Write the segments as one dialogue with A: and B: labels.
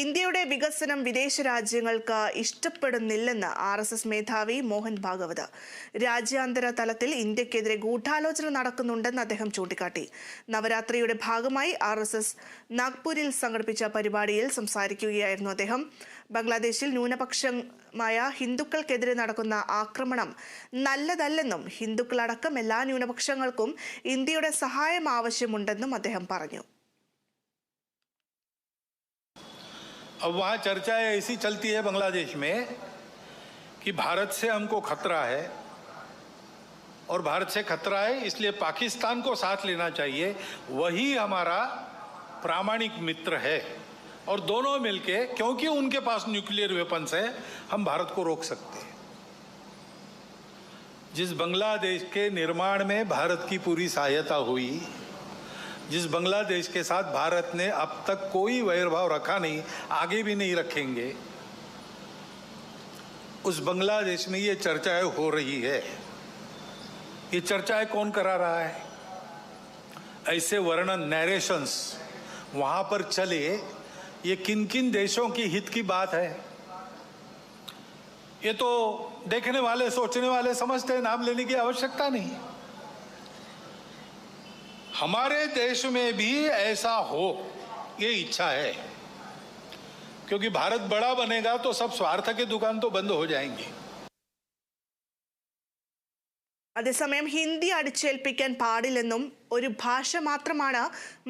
A: ഇന്ത്യയുടെ വികസനം വിദേശ രാജ്യങ്ങൾക്ക് ഇഷ്ടപ്പെടുന്നില്ലെന്ന് ആർ എസ് എസ് മേധാവി മോഹൻ ഭാഗവത് രാജ്യാന്തര തലത്തിൽ ഇന്ത്യക്കെതിരെ ഗൂഢാലോചന നടക്കുന്നുണ്ടെന്ന് അദ്ദേഹം ചൂണ്ടിക്കാട്ടി നവരാത്രിയുടെ ഭാഗമായി ആർ എസ് എസ് നാഗ്പൂരിൽ സംഘടിപ്പിച്ച പരിപാടിയിൽ സംസാരിക്കുകയായിരുന്നു അദ്ദേഹം ബംഗ്ലാദേശിൽ ന്യൂനപക്ഷമായ ഹിന്ദുക്കൾക്കെതിരെ നടക്കുന്ന ആക്രമണം നല്ലതല്ലെന്നും ഹിന്ദുക്കളടക്കം എല്ലാ ന്യൂനപക്ഷങ്ങൾക്കും ഇന്ത്യയുടെ സഹായം ആവശ്യമുണ്ടെന്നും അദ്ദേഹം പറഞ്ഞു
B: अब वहाँ चर्चाएं ऐसी चलती है बांग्लादेश में कि भारत से हमको खतरा है और भारत से खतरा है इसलिए पाकिस्तान को साथ लेना चाहिए वही हमारा प्रामाणिक मित्र है और दोनों मिलके क्योंकि उनके पास न्यूक्लियर वेपन्स है हम भारत को रोक सकते हैं जिस बांग्लादेश के निर्माण में भारत की पूरी सहायता हुई जिस बांग्लादेश के साथ भारत ने अब तक कोई वैरभाव रखा नहीं आगे भी नहीं रखेंगे उस बांग्लादेश में ये चर्चाएं हो रही है ये चर्चाएं कौन करा रहा है ऐसे वर्णन नरेशंस वहां पर चले ये किन किन देशों की हित की बात है ये तो देखने वाले सोचने वाले समझते हैं नाम लेने की आवश्यकता नहीं हमारे देश में भी ऐसा हो ये इच्छा है क्योंकि भारत बड़ा बनेगा तो सब स्वार्थ की दुकान तो बंद हो जाएंगी
A: അതേസമയം ഹിന്ദി അടിച്ചേൽപ്പിക്കാൻ പാടില്ലെന്നും ഒരു ഭാഷ മാത്രമാണ്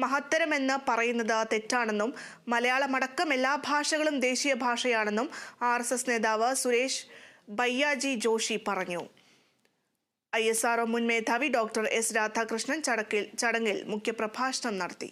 A: മഹത്തരമെന്ന് പറയുന്നത് തെറ്റാണെന്നും മലയാളമടക്കം എല്ലാ ഭാഷകളും ദേശീയ ഭാഷയാണെന്നും ആർ നേതാവ് സുരേഷ് ബയ്യാജി ജോഷി പറഞ്ഞു ഐ എസ് ആർഒ മുൻ മേധാവി ഡോക്ടർ എസ് രാധാകൃഷ്ണൻ ചടക്കിൽ ചടങ്ങിൽ മുഖ്യപ്രഭാഷണം നടത്തി